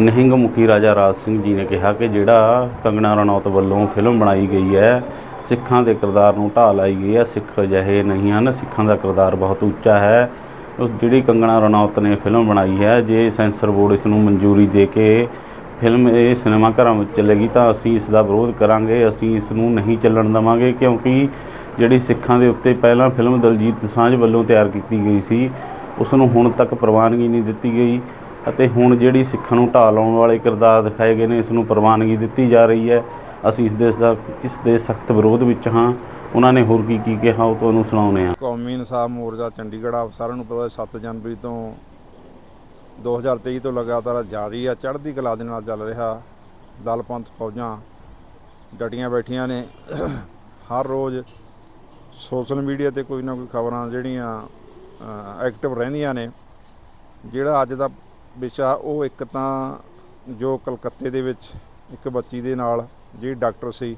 ਨਿਹੰਗ ਮੁਖੀ ਰਾਜਾ ਰਾਜ ਸਿੰਘ ਜੀ ਨੇ ਕਿਹਾ ਕਿ ਜਿਹੜਾ ਕੰਗਣਾ ਰਣੌਤ ਵੱਲੋਂ ਫਿਲਮ ਬਣਾਈ ਗਈ ਹੈ, ਸਿੱਖਾਂ ਦੇ ਕਿਰਦਾਰ ਨੂੰ ਢਾਹ ਲਾਈ ਗਈ ਹੈ, ਸਿੱਖ ਅਜਿਹੇ ਨਹੀਂ ਹਨ, ਸਿੱਖਾਂ ਦਾ ਕਿਰਦਾਰ ਬਹੁਤ ਉੱਚਾ ਹੈ। ਉਸ ਜਿਹੜੀ ਕੰਗਣਾ ਰਣੌਤ ਨੇ ਫਿਲਮ ਬਣਾਈ ਹੈ, ਜੇ ਸੈਂਸਰ ਬੋਰਡ ਇਸ ਨੂੰ ਮਨਜ਼ੂਰੀ ਦੇ ਕੇ ਫਿਲਮ ਇਹ ਸਿਨੇਮਾ ਘਰਾਂ ਵਿੱਚ ਚੱਲੇਗੀ ਤਾਂ ਅਸੀਂ ਇਸ ਦਾ ਵਿਰੋਧ ਕਰਾਂਗੇ, ਅਸੀਂ ਇਸ ਨੂੰ ਨਹੀਂ ਚੱਲਣ ਦੇਵਾਂਗੇ, ਕਿਉਂਕਿ ਜਿਹੜੀ ਸਿੱਖਾਂ ਦੇ ਉੱਤੇ ਪਹਿਲਾਂ ਫਿਲਮ ਦਲਜੀਤ ਦਸਾਂਝ ਵੱਲੋਂ ਤਿਆਰ ਕੀਤੀ ਗਈ ਸੀ, ਉਸ ਨੂੰ ਹੁਣ ਤੱਕ ਪ੍ਰਵਾਨਗੀ ਨਹੀਂ ਦਿੱਤੀ ਗਈ। ਅਤੇ ਹੁਣ ਜਿਹੜੀ ਸਿੱਖਾਂ ਨੂੰ ਢਾਹ ਲਾਉਣ ਵਾਲੇ ਕਿਰਦਾਰ ਦਿਖਾਏ ਗਏ ਨੇ, ਇਸ ਨੂੰ ਪ੍ਰਵਾਨਗੀ ਦਿੱਤੀ ਜਾ ਰਹੀ ਹੈ। ਅਸੀਂ ਇਸ ਦੇ ਸਖ਼- ਇਸ ਦੇ ਸਖਤ ਵਿਰੋਧ ਵਿੱਚ ਹਾਂ। ਉਹਨਾਂ ਨੇ ਹੋਰ ਕੀ ਕੀ ਕਿਹਾ, ਉਹ ਤੁਹਾਨੂੰ ਸੁਣਾਉਂਦੇ ਹਾਂ। ਕੌਮੀ ਇਨਸਾਫ ਮੋਰਚਾ ਚੰਡੀਗੜ੍ਹ ਆਪ ਸਾਰਿਆਂ ਨੂੰ ਪਤਾ 7 ਜਨਵਰੀ ਤੋਂ 2023 ਤੋਂ ਲਗਾਤਾਰ ਜਾਰੀ ਆ, ਚੜ੍ਹਦੀ ਕਲਾ ਦੇ ਨਾਲ ਚੱਲ ਰਿਹਾ ਦਲ ਪੰਥ ਫੌਜਾਂ। ਡਟੀਆਂ ਬੈਠੀਆਂ ਨੇ। ਹਰ ਰੋਜ਼ ਸੋਸ਼ਲ ਮੀਡੀਆ ਤੇ ਕੋਈ ਨਾ ਕੋਈ ਖਬਰਾਂ ਜਿਹੜੀਆਂ ਐਕਟਿਵ ਰਹਿੰਦੀਆਂ ਨੇ, ਜਿਹੜਾ ਅੱਜ ਦਾ ਵਿਸ਼ਾ ਉਹ ਇੱਕ ਤਾਂ ਜੋ ਕਲਕੱਤੇ ਦੇ ਵਿੱਚ ਇੱਕ ਬੱਚੀ ਦੇ ਨਾਲ ਜਿਹੜੀ ਡਾਕਟਰ ਸੀ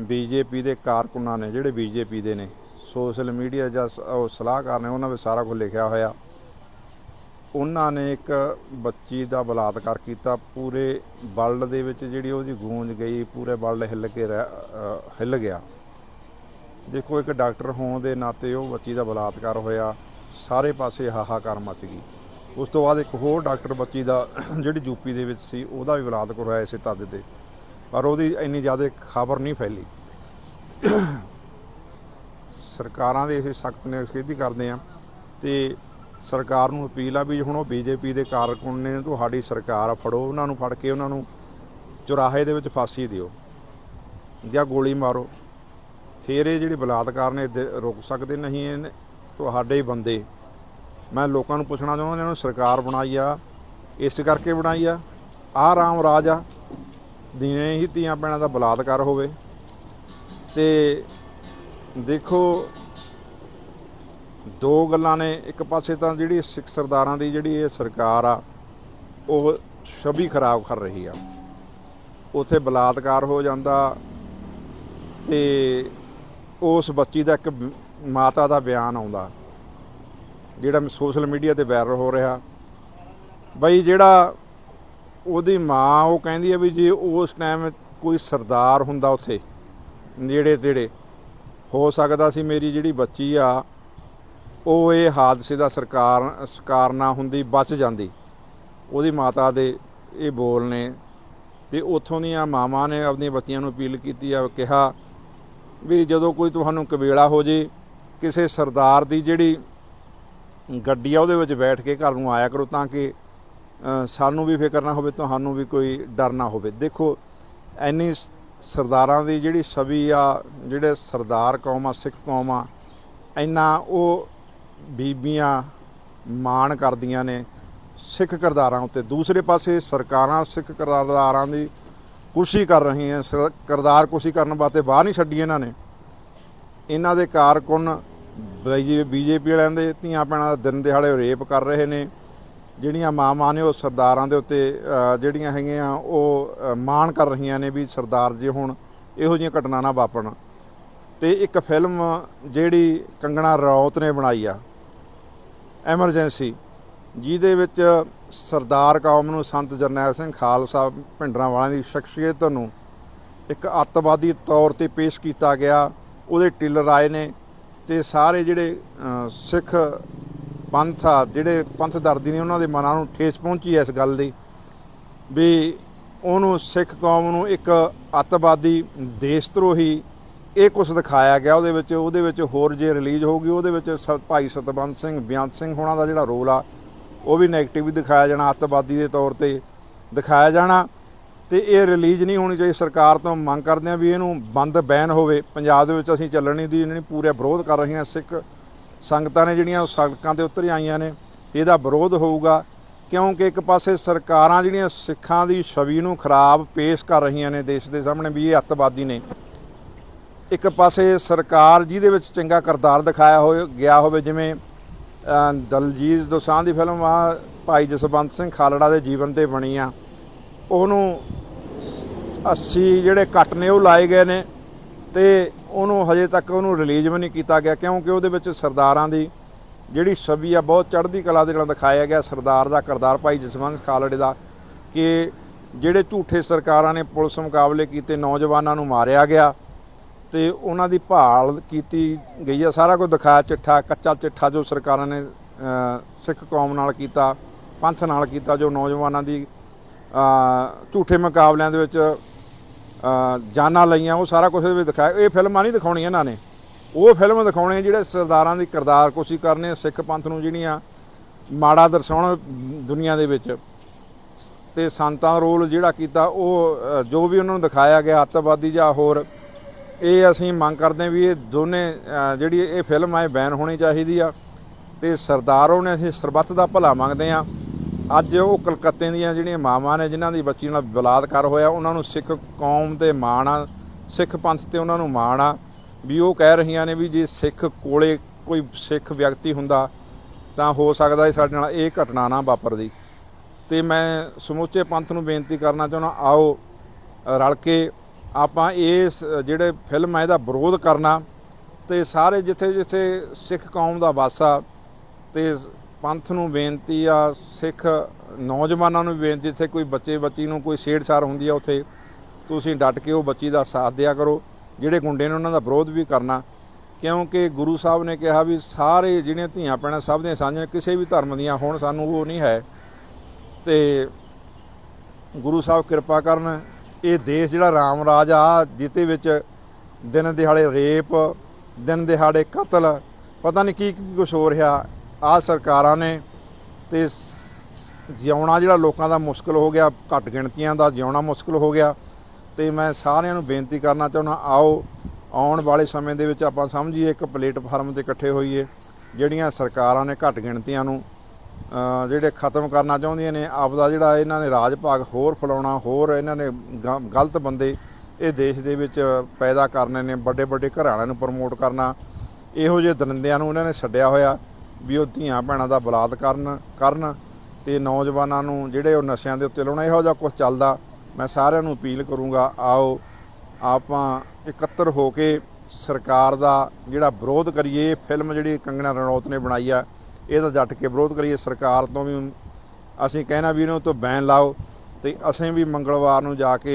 ਬੀਜੇਪੀ ਦੇ ਕਾਰਕੁਨਾਂ ਨੇ, ਜਿਹੜੇ ਬੀਜੇਪੀ ਦੇ ਨੇ, ਸੋਸ਼ਲ ਮੀਡੀਆ ਜਾਂ ਸ- ਉਹ ਸਲਾਹਕਾਰ ਨੇ, ਉਹਨਾਂ ਵਿੱਚ ਸਾਰਾ ਕੁਝ ਲਿਖਿਆ ਹੋਇਆ। ਉਹਨਾਂ ਨੇ ਇੱਕ ਬੱਚੀ ਦਾ ਬਲਾਤਕਾਰ ਕੀਤਾ, ਪੂਰੇ ਵਰਲਡ ਦੇ ਵਿੱਚ ਜਿਹੜੀ ਉਹਦੀ ਗੂੰਜ ਗਈ, ਪੂਰੇ ਵਰਲਡ ਹਿੱਲ ਕੇ ਰਹਿ- ਹਿੱਲ ਗਿਆ। ਦੇਖੋ, ਇੱਕ ਡਾਕਟਰ ਹੋਣ ਦੇ ਨਾਤੇ ਉਹ ਬੱਚੀ ਦਾ ਬਲਾਤਕਾਰ ਹੋਇਆ, ਸਾਰੇ ਪਾਸੇ ਹਾਹਾਕਾਰ ਮਚ ਗਈ। ਉਸ ਤੋਂ ਬਾਅਦ ਇੱਕ ਹੋਰ ਡਾਕਟਰ ਬੱਚੀ ਦਾ ਜਿਹੜੀ ਯੂਪੀ ਦੇ ਵਿੱਚ ਸੀ, ਉਹਦਾ ਵੀ ਬਲਾਤਕਾਰ ਕਰਵਾਇਆ ਇਸੇ ਤੱਦ ਤੇ ਪਰ ਉਹਦੀ ਇੰਨੀ ਜ਼ਿਆਦਾ ਖਬਰ ਨਹੀਂ ਫੈਲੀ। ਸਰਕਾਰਾਂ ਦੇ ਅਸੀਂ ਸਖਤ ਨਿਖੇਧੀ ਕਰਦੇ ਆ ਤੇ ਸਰਕਾਰ ਨੂੰ ਅਪੀਲ ਆ ਵੀ ਹੁਣ ਉਹ ਬੀਜੇਪੀ ਦੇ ਕਾਰਕੁਨ ਨੇ, ਤੁਹਾਡੀ ਸਰਕਾਰ ਫੜੋ ਉਹਨਾਂ ਨੂੰ, ਫੜ ਕੇ ਉਹਨਾਂ ਨੂੰ ਚੁਰਾਹੇ ਦੇ ਵਿੱਚ ਫਾਂਸੀ ਦਿਓ। ਜਾਂ ਗੋਲੀ ਮਾਰੋ। ਫਿਰ ਇਹ ਜਿਹੜੇ ਬਲਾਤਕਾਰ ਨੇ ਰੁਕ ਸਕਦੇ ਨਹੀਂ, ਇਹ ਤੁਹਾਡੇ ਹੀ ਬੰਦੇ। ਮੈਂ ਲੋਕਾਂ ਨੂੰ ਪੁੱਛਣਾ ਚਾਹੁੰਦਾ ਇਹਨਾਂ ਨੂੰ ਸਰਕਾਰ ਬਣਾਈ ਆ, ਇਸ ਕਰਕੇ ਬਣਾਈ ਆ। ਆ ਰਾਮ ਰਾਜ ਆ ਦਿਨੇ ਹੀ ਧੀਆਂ ਭੈਣਾਂ ਦਾ ਬਲਾਤਕਾਰ ਹੋਵੇ। ਤੇ ਦੇਖੋ, ਦੋ ਗੱਲਾਂ ਨੇ, ਇੱਕ ਪਾਸੇ ਤਾਂ ਜਿਹੜੀ ਸਿੱਖ ਸਰਦਾਰਾਂ ਦੀ ਜਿਹੜੀ ਇਹ ਸਰਕਾਰ ਆ, ਉਹ ਛਵੀ ਖਰਾਬ ਕਰ ਰਹੀ ਆ। ਉਥੇ ਬਲਾਤਕਾਰ ਹੋ ਜਾਂਦਾ ਤੇ ਉਸ ਬੱਚੀ ਦਾ ਇੱਕ ਮਾਤਾ ਦਾ ਬਿਆਨ ਆਉਂਦਾ। ਜਿਹੜਾ ਸੋਸ਼ਲ ਮੀਡੀਆ ਤੇ ਵਾਇਰਲ ਹੋ ਰਿਹਾ। ਬਈ ਜਿਹੜਾ ਉਹਦੀ ਮਾਂ, ਉਹ ਕਹਿੰਦੀ ਹੈ ਵੀ ਜੇ ਉਸ ਟਾਈਮ ਕੋਈ ਸਰਦਾਰ ਹੁੰਦਾ ਉੱਥੇ, ਨੇੜੇ ਤੇੜੇ, ਹੋ ਸਕਦਾ ਸੀ ਮੇਰੀ ਜਿਹੜੀ ਬੱਚੀ ਆ, ਉਹ ਇਹ ਹਾਦਸੇ ਦਾ ਸਰਕਾਰ ਸ਼ਿਕਾਰ ਨਾ ਹੁੰਦੀ, ਬਚ ਜਾਂਦੀ। ਉਹਦੀ ਮਾਤਾ ਦੇ ਇਹ ਬੋਲ ਨੇ ਤੇ ਉੱਥੋਂ ਦੀਆਂ ਮਾਵਾਂ ਨੇ ਆਪਣੀਆਂ ਬੱਚੀਆਂ ਨੂੰ ਅਪੀਲ ਕੀਤੀ ਆ, ਕਿਹਾ ਵੀ ਜਦੋਂ ਕੋਈ ਤੁਹਾਨੂੰ ਕਬੀਲਾ ਹੋ ਜੇ, ਕਿਸੇ ਸਰਦਾਰ ਦੀ ਜਿਹੜੀ ਗੱਡੀ ਆ, ਉਹਦੇ ਵਿੱਚ ਬੈਠ ਕੇ ਘਰ ਨੂੰ ਆਇਆ ਕਰੋ ਤਾਂ ਕਿ ਸਾਨੂੰ ਵੀ ਫਿਕਰ ਨਾ ਹੋਵੇ, ਤੁਹਾਨੂੰ ਵੀ ਕੋਈ ਡਰ ਨਾ ਹੋਵੇ। ਦੇਖੋ ਐਨੀ ਸਰਦਾਰਾਂ ਦੀ ਜਿਹੜੀ ਛਵੀ ਆ, ਜਿਹੜੇ ਸਰਦਾਰ ਕੌਮ ਆ, ਸਿੱਖ ਕੌਮ ਆ, ਇੰਨਾ ਉਹ ਬੀਬੀਆਂ ਮਾਣ ਕਰਦੀਆਂ ਨੇ ਸਿੱਖ ਕਿਰਦਾਰਾਂ ਉੱਤੇ। ਦੂਸਰੇ ਪਾਸੇ ਸਰਕਾਰਾਂ ਸਿੱਖ ਕਿਰਦਾਰਾਂ ਦੀ ਕੁਸ਼ੀ ਕਰ ਰਹੀਆਂ, ਸਰ- ਕਿਰਦਾਰ ਕੁਸ਼ੀ ਕਰਨ ਵਾਸਤੇ ਬਾਹਰ ਨਹੀਂ ਛੱਡੀ ਇਹਨਾਂ ਨੇ। ਇਹਨਾਂ ਦੇ ਕਾਰਕੁਨ ਬੀਜੇਪੀ ਵਾਲਿਆਂ ਦੇ ਧੀਆਂ ਭੈਣਾਂ ਦਾ ਦਿਨ ਦਿਹਾੜੇ ਰੇਪ ਕਰ ਰਹੇ ਨੇ। ਜਿਹੜੀਆਂ ਮਾਵਾਂ ਨੇ ਉਹ ਸਰਦਾਰਾਂ ਦੇ ਉੱਤੇ ਜਿਹੜੀਆਂ ਹੈਗੀਆਂ, ਉਹ ਮਾਣ ਕਰ ਰਹੀਆਂ ਨੇ ਵੀ ਸਰਦਾਰ ਜੇ ਹੁਣ ਇਹੋ ਜਿਹੀਆਂ ਘਟਨਾ ਨਾ ਵਾਪਰਨ। ਤੇ ਇੱਕ ਫਿਲਮ ਜਿਹੜੀ ਕੰਗਣਾ ਰੌਤ ਨੇ ਬਣਾਈ ਆ, ਐਮਰਜੈਂਸੀ, ਜਿਹਦੇ ਵਿੱਚ ਸਰਦਾਰ ਕੌਮ ਨੂੰ ਸੰਤ ਜਰਨੈਲ ਸਿੰਘ ਖਾਲਸਾ ਭਿੰਡਰਾਂ ਵਾਲਿਆਂ ਦੀ ਸ਼ਖਸੀਅਤ ਨੂੰ ਇੱਕ ਅੱਤਵਾਦੀ ਤੌਰ ਤੇ ਪੇਸ਼ ਕੀਤਾ ਗਿਆ। ਉਹਦੇ ਟਿਲਰ ਆਏ ਨੇ ਤੇ ਸਾਰੇ ਜਿਹੜੇ ਸਿੱਖ ਪੰਥ ਆ, ਜਿਹੜੇ ਪੰਥ ਦਰਦੀ ਨੇ, ਉਹਨਾਂ ਦੇ ਮਨਾਂ ਨੂੰ ਠੇਸ ਪਹੁੰਚੀ ਹੈ ਇਸ ਗੱਲ ਦੀ ਵੀ ਉਹਨੂੰ ਸਿੱਖ ਕੌਮ ਨੂੰ ਇੱਕ ਅੱਤਵਾਦੀ ਦੇਸ਼ ਧਰੋਹੀ ਇਹ ਕੁਝ ਦਿਖਾਇਆ ਗਿਆ ਉਹਦੇ ਵਿੱਚ ਉਹਦੇ ਵਿੱਚ ਹੋਰ ਜੇ ਰਿਲੀਜ਼ ਹੋਊਗੀ, ਉਹਦੇ ਵਿੱਚ ਸ- ਭਾਈ ਸਤਬੰਦ ਸਿੰਘ, ਬਿਆੰਤ ਸਿੰਘ ਹੋਣਾ ਦਾ ਜਿਹੜਾ ਰੋਲ ਆ, ਉਹ ਵੀ ਨੈਗੇਟਿਵ ਹੀ ਦਿਖਾਇਆ ਜਾਣਾ, ਅੱਤਵਾਦੀ ਦੇ ਤੌਰ ਤੇ ਦਿਖਾਇਆ ਜਾਣਾ। ਤੇ ਇਹ ਰਿਲੀਜ਼ ਨਹੀਂ ਹੋਣੀ ਚਾਹੀਦੀ। ਸਰਕਾਰ ਤੋਂ ਮੰਗ ਕਰਦੇ ਆ ਵੀ ਇਹਨੂੰ ਬੰਦ ਬੈਨ ਹੋਵੇ। ਪੰਜਾਬ ਦੇ ਵਿੱਚ ਅਸੀਂ ਚੱਲਣੀ ਦੀ ਜਿਹੜੀ ਪੂਰੇ ਵਿਰੋਧ ਕਰ ਰਹੀਆਂ ਸਿੱਖ ਸੰਗਤਾਂ ਨੇ ਜਿਹੜੀਆਂ ਉਹ ਸੜਕਾਂ ਤੇ ਉਤਰ ਆਈਆਂ ਨੇ, ਤੇ ਇਹਦਾ ਵਿਰੋਧ ਹੋਊਗਾ। ਕਿਉਂਕਿ ਇੱਕ ਪਾਸੇ ਸਰਕਾਰਾਂ ਜਿਹੜੀਆਂ ਸਿੱਖਾਂ ਦੀ ਛਵੀ ਨੂੰ ਖਰਾਬ ਪੇਸ਼ ਕਰ ਰਹੀਆਂ ਨੇ ਦੇਸ਼ ਦੇ ਸਾਹਮਣੇ ਵੀ ਇਹ ਅੱਤਵਾਦੀ ਨੇ। ਇੱਕ ਪਾਸੇ ਸਰਕਾਰ ਜਿਹਦੇ ਵਿੱਚ ਚੰਗਾ ਕਿਰਦਾਰ ਦਿਖਾਇਆ ਹੋ ਗਿਆ ਹੋਵੇ ਜਿਵੇਂ ਦਲਜੀਤ ਦੋਸਾਂਝ ਦੀ ਫਿਲਮ ਆ, ਭਾਈ ਜਸਵੰਤ ਸਿੰਘ ਖਾਲੜਾ ਦੇ ਜੀਵਨ ਤੇ ਬਣੀ ਆ। ਉਹਨੂੰ 80 ਜਿਹੜੇ ਕੱਟ ਨੇ ਉਹ ਲਾਏ ਗਏ ਨੇ ਤੇ ਉਹਨੂੰ ਹਜੇ ਤੱਕ ਉਹਨੂੰ ਰਿਲੀਜ਼ ਵੀ ਨਹੀਂ ਕੀਤਾ ਗਿਆ, ਕਿਉਂਕਿ ਉਹਦੇ ਵਿੱਚ ਸਰਦਾਰਾਂ ਦੀ ਜਿਹੜੀ ਛਵੀ ਆ, ਬਹੁਤ ਚੜ੍ਹਦੀ ਕਲਾ ਦੇ ਨਾਲ ਦਿਖਾਇਆ ਗਿਆ। ਸਰਦਾਰ ਦਾ ਕਰਦਾਰ ਭਾਈ ਜਸਵੰਤ ਖਾਲੜੇ ਦਾ ਕਿ ਜਿਹੜੇ ਝੂਠੇ ਸਰਕਾਰਾਂ ਨੇ ਪੁਲਿਸ ਮੁਕਾਬਲੇ ਕੀਤੇ, ਨੌਜਵਾਨਾਂ ਨੂੰ ਮਾਰਿਆ ਗਿਆ ਤੇ ਉਹਨਾਂ ਦੀ ਭਾਲ ਕੀਤੀ ਗਈ ਆ। ਸਾਰਾ ਕੁਝ ਦਿਖਾਇਆ, ਚਿੱਠਾ, ਕੱਚਾ ਚਿੱਠਾ ਜੋ ਸਰਕਾਰਾਂ ਨੇ ਸਿੱਖ ਕੌਮ ਨਾਲ ਕੀਤਾ, ਪੰਥ ਨਾਲ ਕੀਤਾ, ਜੋ ਨੌਜਵਾਨਾਂ ਦੀ ਝੂਠੇ ਮੁਕਾਬਲਿਆਂ ਦੇ ਵਿੱਚ ਜਾਨਾਂ ਲਈਆਂ, ਉਹ ਸਾਰਾ ਕੁਝ ਇਹਦੇ ਵਿੱਚ ਦਿਖਾਇਆ। ਇਹ ਫਿਲਮਾਂ ਨਹੀਂ ਦਿਖਾਉਣੀਆਂ ਇਹਨਾਂ ਨੇ। ਉਹ ਫਿਲਮ ਦਿਖਾਉਣੇ ਜਿਹੜੇ ਸਰਦਾਰਾਂ ਦੀ ਕਿਰਦਾਰ ਕੋਸ਼ੀ ਕਰਨੇ ਸਿੱਖ ਪੰਥ ਨੂੰ ਜਿਹੜੀਆਂ ਮਾੜਾ ਦਰਸਾਉਣ ਦੁਨੀਆ ਦੇ ਵਿੱਚ। ਤੇ ਸੰਤਾਂ ਰੋਲ ਜਿਹੜਾ ਕੀਤਾ, ਉਹ ਜੋ ਵੀ ਉਹਨਾਂ ਨੂੰ ਦਿਖਾਇਆ ਗਿਆ, ਅੱਤਵਾਦੀ ਜਾਂ ਹੋਰ, ਇਹ ਅਸੀਂ ਮੰਗ ਕਰਦੇ ਹਾਂ ਵੀ ਇਹ ਦੋਨੇ ਜਿਹੜੀ ਇਹ ਫਿਲਮ ਹੈ ਬੈਨ ਹੋਣੀ ਚਾਹੀਦੀ ਆ। ਤੇ ਸਰਦਾਰੋਂ ਨੇ ਅਸੀਂ ਸਰਬੱਤ ਦਾ ਭਲਾ ਮੰਗਦੇ ਆ ਅੱਜ ਉਹ ਕਲਕੱਤੇ ਦੀਆਂ ਜਿਹੜੀਆਂ ਮਾਵਾਂ ਨੇ, ਜਿਨ੍ਹਾਂ ਦੀ ਬੱਚੀ ਨਾਲ ਬਲਾਤਕਾਰ ਹੋਇਆ, ਉਹਨਾਂ ਨੂੰ ਸਿੱਖ ਕੌਮ ਤੇ ਮਾਣ ਆ, ਸਿੱਖ ਪੰਥ ਤੇ ਉਹਨਾਂ ਨੂੰ ਮਾਣ ਆ, ਵੀ ਉਹ ਕਹਿ ਰਹੀਆਂ ਨੇ ਵੀ ਜੇ ਸਿੱਖ ਕੋਲੇ ਕੋਈ ਸਿੱਖ ਵਿਅਕਤੀ ਹੁੰਦਾ, ਤਾਂ ਹੋ ਸਕਦਾ ਹੈ ਸਾਡੇ ਨਾਲ ਇਹ ਘਟਨਾ ਨਾ ਵਾਪਰਦੀ। ਤੇ ਮੈਂ ਸਮੁੱਚੇ ਪੰਥ ਨੂੰ ਬੇਨਤੀ ਕਰਨਾ ਚਾਹੁੰਦਾ, ਆਓ ਰਲ ਕੇ ਆਪਾਂ ਇਸ ਜਿਹੜੇ ਫਿਲਮ ਹੈ ਇਹਦਾ ਵਿਰੋਧ ਕਰਨਾ ਤੇ ਸਾਰੇ ਜਿੱਥੇ ਜਿੱਥੇ ਸਿੱਖ ਕੌਮ ਦਾ ਵਾਸਾ ਤੇ ਪੰਥ ਨੂੰ ਬੇਨਤੀ ਆ, ਸਿੱਖ ਨੌਜਵਾਨਾਂ ਨੂੰ ਵੀ ਬੇਨਤੀ ਜਿੱਥੇ ਕੋਈ ਬੱਚੇ, ਬੱਚੀ ਨੂੰ ਕੋਈ ਛੇੜਛਾੜ ਹੁੰਦੀ ਆ ਉੱਥੇ, ਤੁਸੀਂ ਡਟ ਕੇ ਉਹ ਬੱਚੀ ਦਾ ਸਾਥ ਦਿਆ ਕਰੋ। ਜਿਹੜੇ ਗੁੰਡੇ ਨੇ ਉਹਨਾਂ ਦਾ ਵਿਰੋਧ ਵੀ ਕਰਨਾ, ਕਿਉਂਕਿ ਗੁਰੂ ਸਾਹਿਬ ਨੇ ਕਿਹਾ ਵੀ ਸਾਰੇ ਜਿਹੜੀਆਂ ਧੀਆਂ ਪੈਣਾ ਸਭ ਦੀਆਂ ਸਾਂਝੀਆਂ, ਕਿਸੇ ਵੀ ਧਰਮ ਦੀਆਂ ਹੋਣ, ਸਾਨੂੰ ਉਹ ਨਹੀਂ ਹੈ। ਤੇ ਗੁਰੂ ਸਾਹਿਬ ਕਿਰਪਾ ਕਰਨ, ਇਹ ਦੇਸ਼ ਜਿਹੜਾ ਰਾਮ ਰਾਜ ਆ, ਜਿੱਤੇ ਵਿੱਚ ਦਿਨ ਦਿਹਾੜੇ ਰੇਪ, ਦਿਨ ਦਿਹਾੜੇ ਕਤਲ, ਪਤਾ ਨਹੀਂ ਕੀ ਕੀ ਕੁਝ ਹੋ ਰਿਹਾ। ਆ ਸਰਕਾਰਾਂ ਨੇ ਤੇ ਜਿਉਣਾ ਜਿਹੜਾ ਲੋਕਾਂ ਦਾ ਮੁਸ਼ਕਲ ਹੋ ਗਿਆ, ਘੱਟ ਗਿਣਤੀਆਂ ਦਾ ਜਿਉਣਾ ਮੁਸ਼ਕਲ ਹੋ ਗਿਆ, ਤੇ ਮੈਂ ਸਾਰਿਆਂ ਨੂੰ ਬੇਨਤੀ ਕਰਨਾ ਚਾਹੁੰਦਾ, ਆਓ, ਆਉਣ ਵਾਲੇ ਸਮੇਂ ਦੇ ਵਿੱਚ ਆਪਾਂ ਸਮਝੀਏ, ਇੱਕ ਪਲੇਟਫਾਰਮ ਤੇ ਇਕੱਠੇ ਹੋਈਏ, ਜਿਹੜੀਆਂ ਸਰਕਾਰਾਂ ਨੇ ਘੱਟ ਗਿਣਤੀਆਂ ਨੂੰ ਜਿਹੜੇ ਖਤਮ ਕਰਨਾ ਚਾਹੁੰਦੀਆਂ ਨੇ, ਆਪਦਾ ਜਿਹੜਾ ਇਹਨਾਂ ਨੇ ਰਾਜ ਭਾਗ ਹੋਰ ਫੈਲਾਉਣਾ, ਹੋਰ ਇਹਨਾਂ ਨੇ ਗ- ਗਲਤ ਬੰਦੇ ਇਹ ਦੇਸ਼ ਦੇ ਵਿੱਚ ਪੈਦਾ ਕਰਨੇ ਨੇ ਵੱਡੇ ਵੱਡੇ ਘਰਾਣਿਆਂ ਨੂੰ ਪ੍ਰਮੋਟ ਕਰਨਾ, ਇਹੋ ਜਿਹੇ ਦਰਿੰਦਿਆਂ ਨੂੰ ਇਹਨਾਂ ਨੇ ਛੱਡਿਆ ਹੋਇਆ ਵੀ ਉਹ ਧੀਆਂ ਭੈਣਾਂ ਦਾ ਬਲਾਤ ਕਰਨ ਕਰਨ ਤੇ ਨੌਜਵਾਨਾਂ ਨੂੰ ਜਿਹੜੇ ਉਹ ਨਸ਼ਿਆਂ ਦੇ ਉੱਤੇ ਲਾਉਣਾ, ਇਹੋ ਜਿਹਾ ਕੁਝ ਚੱਲਦਾ, ਮੈਂ ਸਾਰਿਆਂ ਨੂੰ ਅਪੀਲ ਕਰੂੰਗਾ, ਆਓ, ਆਪਾਂ ਇਕੱਤਰ ਹੋ ਕੇ ਸਰਕਾਰ ਦਾ ਜਿਹੜਾ ਵਿਰੋਧ ਕਰੀਏ, ਇਹ ਫਿਲਮ ਜਿਹੜੀ ਕੰਗਣਾ ਰਣੌਤ ਨੇ ਬਣਾਈ ਆ, ਇਹਦਾ ਜੱਟ ਕੇ ਵਿਰੋਧ ਕਰੀਏ, ਸਰਕਾਰ ਤੋਂ ਵੀ ਅਸੀਂ ਕਹਿਣਾ ਵੀ ਇਹਨਾਂ ਤੋਂ ਬੈਨ ਲਾਓ, ਤੇ ਅਸੀਂ ਵੀ ਮੰਗਲਵਾਰ ਨੂੰ ਜਾ ਕੇ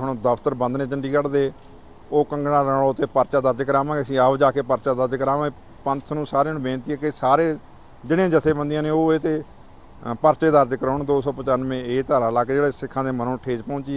ਹੁਣ ਦਫ਼ਤਰ ਬੰਦ ਨੇ ਚੰਡੀਗੜ੍ਹ ਦੇ, ਉਹ ਕੰਗਣਾ ਰਣੌਤ ਤੇ ਪਰਚਾ ਦਰਜ ਕਰਾਵਾਂਗੇ, ਅਸੀਂ ਆਓ ਜਾ ਕੇ ਪਰਚਾ ਦਰਜ ਕਰਾਵਾਂਗੇ ਪੰਥ ਨੂੰ ਸਾਰਿਆਂ ਨੂੰ ਬੇਨਤੀ ਹੈ ਕਿ ਸਾਰੇ ਜਿਹੜੀਆਂ ਜਥੇਬੰਦੀਆਂ ਨੇ ਉਹ ਇਹ ਤੇ ਪਰਚੇ ਦਰਜ ਕਰਾਉਣ 295 ਇਹ ਧਾਰਾ ਲਾ ਕੇ ਜਿਹੜੇ ਸਿੱਖਾਂ ਦੇ ਮਨੋਂ ਠੇਸ ਪਹੁੰਚੀ ਆ